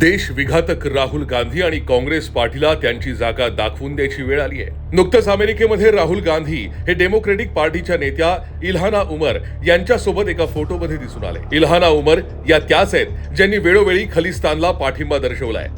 देश विघातक राहुल गांधी आणि काँग्रेस पार्टीला त्यांची जागा दाखवून द्यायची वेळ आली आहे. नुकतंच अमेरिकेमध्ये राहुल गांधी हे डेमोक्रेटिक पार्टीच्या नेत्या इल्हाना उमर यांच्यासोबत एका फोटोमध्ये दिसून आले. इल्हाना उमर या त्याच आहेत ज्यांनी वेळोवेळी खलिस्तानला पाठिंबा दर्शवलाय.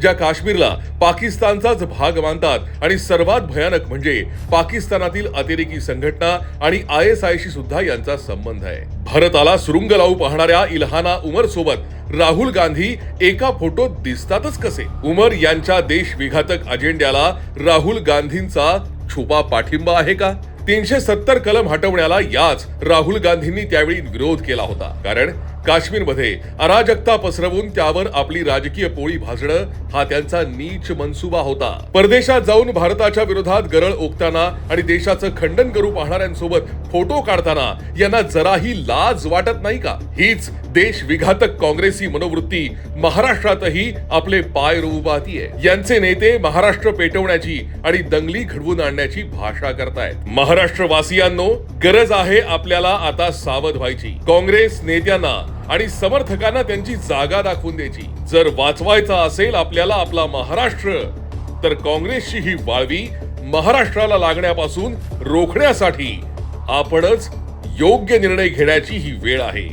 ज्या काश्मीरला पाकिस्तानचाच भाग मानतात आणि सर्वात भयानक म्हणजे पाकिस्तानातील अतिरेकी संघटना आणि आय एस आयशी सुद्धा यांचा संबंध आहे. भारताला सुरुंग लावू पाहणाऱ्या इल्हाना उमर सोबत राहुल गांधी एका फोटोत दिसतातच कसे? उमर यांच्या देशविघातक अजेंड्याला राहुल गांधींचा छुपा पाठिंबा आहे का? तीनशे सत्तर कलम हटवण्याला याच राहुल गांधींनी त्यावेळी विरोध केला होता. कारण काश्मीरमध्ये अराजकता पसरवून त्यावर आपली राजकीय पोळी भाजणं हा त्यांचा नीच मनसुबा होता. परदेशात जाऊन भारताच्या विरोधात गरळ ओकताना आणि देशाचं खंडन करू पाहणाऱ्यांसोबत फोटो काढताना यांना जराही लाज वाटत नाही का? हीच देश विघातक काँग्रेसी मनोवृत्ती. महाराष्ट्रातही आपले पाय रोवू यांचे नेते महाराष्ट्र पेटवण्याची आणि दंगली घडवून आणण्याची भाषा करतायत. महाराष्ट्र वासियांनो गरज आहे आपल्याला आता सावध व्हायची. काँग्रेस नेत्यांना आणि समर्थकांना त्यांची जागा दाखवून द्यायची. जर वाचवायचा असेल आपल्याला आपला महाराष्ट्र तर काँग्रेसची ही वाळवी महाराष्ट्राला लागण्यापासून रोखण्यासाठी आपणच योग्य निर्णय घेण्याची ही वेळ आहे.